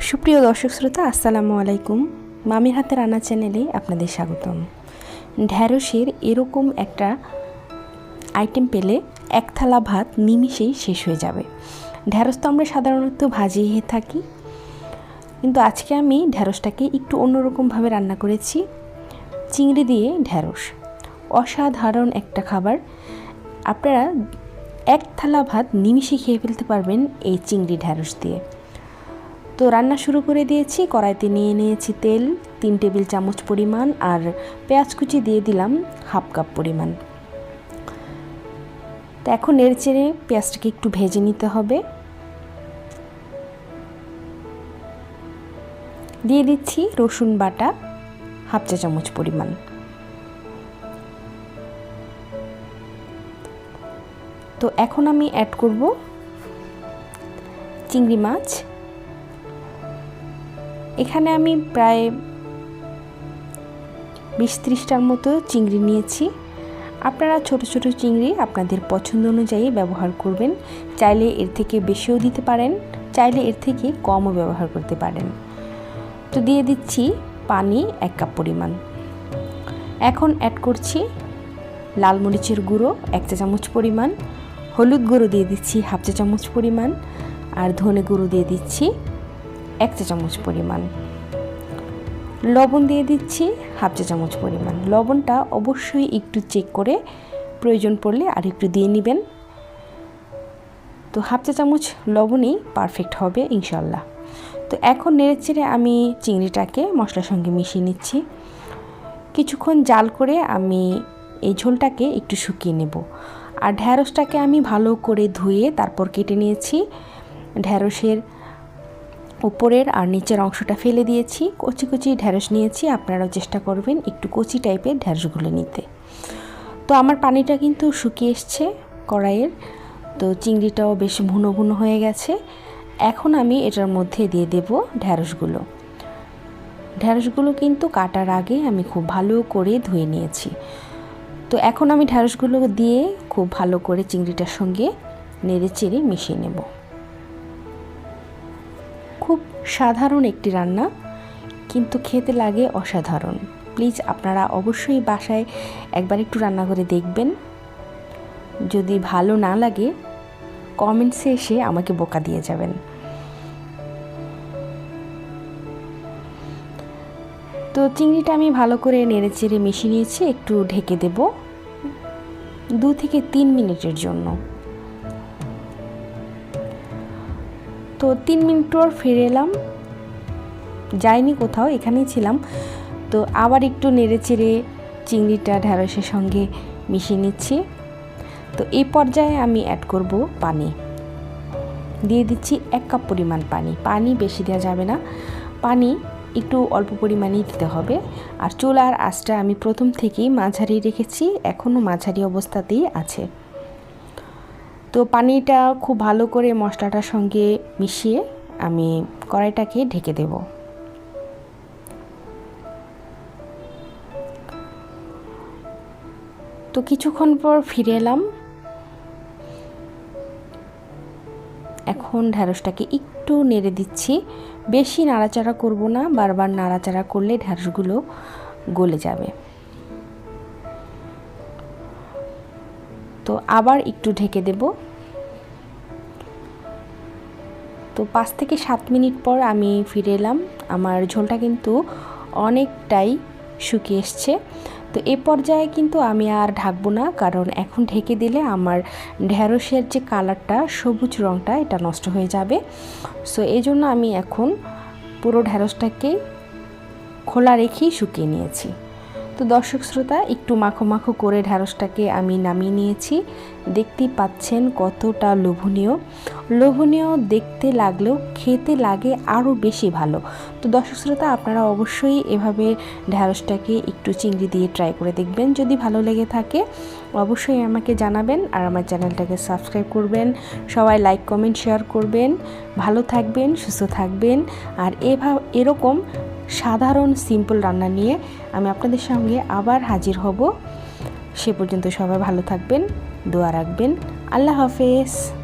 সুপ্রিয় দর্শক শ্রোতা, আসসালামু আলাইকুম। মামির হাতে রান্না চ্যানেলে আপনাদের স্বাগতম। ঢ্যাঁড়সের এরকম একটা আইটেম পেলে এক থালা ভাত নিমিষেই শেষ হয়ে যাবে। ঢ্যাঁড়স তো আমরা সাধারণত ভাজিয়ে থাকি। কিন্তু আজকে আমি ঢ্যাঁড়সটাকে একটু অন্যরকমভাবে রান্না করেছি। চিংড়ি দিয়ে ঢ্যাঁড়স। অসাধারণ একটা খাবার। আপনারা এক থালা ভাত নিমিষে খেয়ে ফেলতে পারবেন এই চিংড়ি ঢ্যাঁড়স দিয়ে। তো রান্না শুরু করে দিয়েছি। কড়াইতে নিয়ে নিয়েছি তেল, তিন টেবিল চামচ পরিমাণ, আর পেঁয়াজ কুচি দিয়ে দিলাম হাফ কাপ পরিমাণ। তো এখন এর চেড়ে পেঁয়াজটাকে একটু ভেজে নিতে হবে। দিয়ে দিচ্ছি রসুন বাটা, হাফ চা চামচ পরিমাণ। তো এখন আমি অ্যাড করব চিংড়ি মাছ। এখানে আমি প্রায় বিশ ত্রিশটার মতো চিংড়ি নিয়েছি। আপনারা ছোট ছোট চিংড়ি আপনাদের পছন্দ অনুযায়ী ব্যবহার করবেন। চাইলে এর থেকে বেশিও দিতে পারেন, চাইলে এর থেকে কমও ব্যবহার করতে পারেন। তো দিয়ে দিচ্ছি পানি এক কাপ পরিমাণ। এখন অ্যাড করছি লাল মরিচের গুঁড়ো এক চা চামচ পরিমাণ। হলুদ গুঁড়ো দিয়ে দিচ্ছি হাফ চা চামচ পরিমাণ। আর ধনে গুঁড়ো দিয়ে দিচ্ছি এক চা চামচ পরিমাণ। লবণ দিয়ে দিচ্ছি হাফ চা চামচ পরিমাণ। লবণটা অবশ্যই একটু চেক করে প্রয়োজন পড়লে আর একটু দিয়ে নেবেন। তো হাফ চা চামচ লবণই পারফেক্ট হবে ইনশাল্লাহ তো এখন নেড়েচেড়ে আমি চিংড়িটাকে মশলার সঙ্গে মিশিয়ে নিচ্ছি। কিছুক্ষণ জাল করে আমি এই ঝোলটাকে একটু শুকিয়ে নেব। আর ঢ্যাঁড়সটাকে আমি ভালো করে ধুয়ে তারপর কেটে নিয়েছি। ঢ্যাঁড়সের উপরের আর নিচের অংশটা ফেলে দিয়েছি। কচি কচি ঢ্যাঁড়স নিয়েছি, আপনারাও চেষ্টা করবেন একটু কচি টাইপের ঢ্যাঁড়সগুলো নিতে। তো আমার পানিটা কিন্তু শুকিয়ে এসছে কড়াইয়ের, তো চিংড়িটাও বেশ ভুনো ভুনো হয়ে গেছে। এখন আমি এটার মধ্যে দিয়ে দেব ঢ্যাঁড়সগুলো ঢ্যাঁড়সগুলো কিন্তু কাটার আগে আমি খুব ভালো করে ধুয়ে নিয়েছি। তো এখন আমি ঢ্যাঁড়সগুলো দিয়ে খুব ভালো করে চিংড়িটার সঙ্গে নেড়ে চেড়ে মিশিয়ে নেব। খুব সাধারণ একটি রান্না, কিন্তু খেতে লাগে অসাধারণ। প্লিজ আপনারা অবশ্যই বাসায় একবার একটু রান্না করে দেখবেন। যদি ভালো না লাগে, কমেন্টসে এসে আমাকে বোকা দিয়ে যাবেন। তো চিংড়িটা আমি ভালো করে নেড়ে চেড়ে মিশিয়ে নিয়েছি, একটু ঢেকে দেব। দু থেকে তিন মিনিটের জন্য। তো তিন মিনিট পর ফিরে এলাম। যাইনি কোথাও, এখানেই ছিলাম। তো আবার একটু নেড়ে চেড়ে চিংড়িটা ঢ্যাঁড়সের সঙ্গে মিশিয়ে নিচ্ছি। তো এই পর্যায়ে আমি অ্যাড করব পানি। দিয়ে দিচ্ছি এক কাপ পরিমাণ পানি। পানি বেশি দেওয়া যাবে না। পানি একটু অল্প পরিমাণেই দিতে হবে। আর চুলার আঁচটা আমি প্রথম থেকেই মাঝারি রেখেছি এখনও মাঝারি অবস্থাতেই আছে। তো পানিটা খুব ভালো করে মশলাটার সঙ্গে মিশিয়ে আমি কড়াইটাকে ঢেকে দেব। তো কিছুক্ষণ পর ফিরে এলাম। এখন ঢ্যাঁড়সটাকে একটু নেড়ে দিচ্ছি। বেশি নাড়াচাড়া করব না, বারবার নাড়াচাড়া করলে ঢ্যাঁড়সগুলো গলে যাবে। তো আবার একটু ঢেকে দেব। তো পাঁচ থেকে সাত মিনিট পর আমি ফিরে এলাম। আমার ঝোলটা কিন্তু অনেকটাই শুকিয়ে এসছে। তো এ পর্যায়ে কিন্তু আমি আর ঢাকবো না, কারণ এখন ঢেকে দিলে আমার ঢ্যাঁড়সের যে কালারটা, সবুজ রঙটা এটা নষ্ট হয়ে যাবে। সো এই জন্য আমি এখন পুরো ঢ্যাঁড়সটাকে খোলা রেখেই শুকিয়ে নিয়েছি। তো দর্শক শ্রোতা, একটু মাখো মাখো করে ঢ্যাঁড়সটাকে আমি নামিয়ে নিয়েছি। দেখতেই পাচ্ছেন কতটা লোভনীয়। লোভনীয় দেখতে লাগলেও খেতে লাগে আরও বেশি ভালো। তো দর্শক শ্রোতা, আপনারা অবশ্যই এভাবে ঢ্যাঁড়সটাকে একটু চিংড়ি দিয়ে ট্রাই করে দেখবেন। যদি ভালো লেগে থাকে, অবশ্যই আমাকে জানাবেন আর আমার চ্যানেলটাকে সাবস্ক্রাইব করবেন। সবাই লাইক, কমেন্ট, শেয়ার করবেন। ভালো থাকবেন, সুস্থ থাকবেন। আর এভাবে এরকম সাধারণ সিম্পল রান্না নিয়ে আমি আপনাদের সঙ্গে আবার হাজির হব। সে পর্যন্ত সবাই ভালো থাকবেন, দোয়া রাখবেন। আল্লাহ হাফেজ।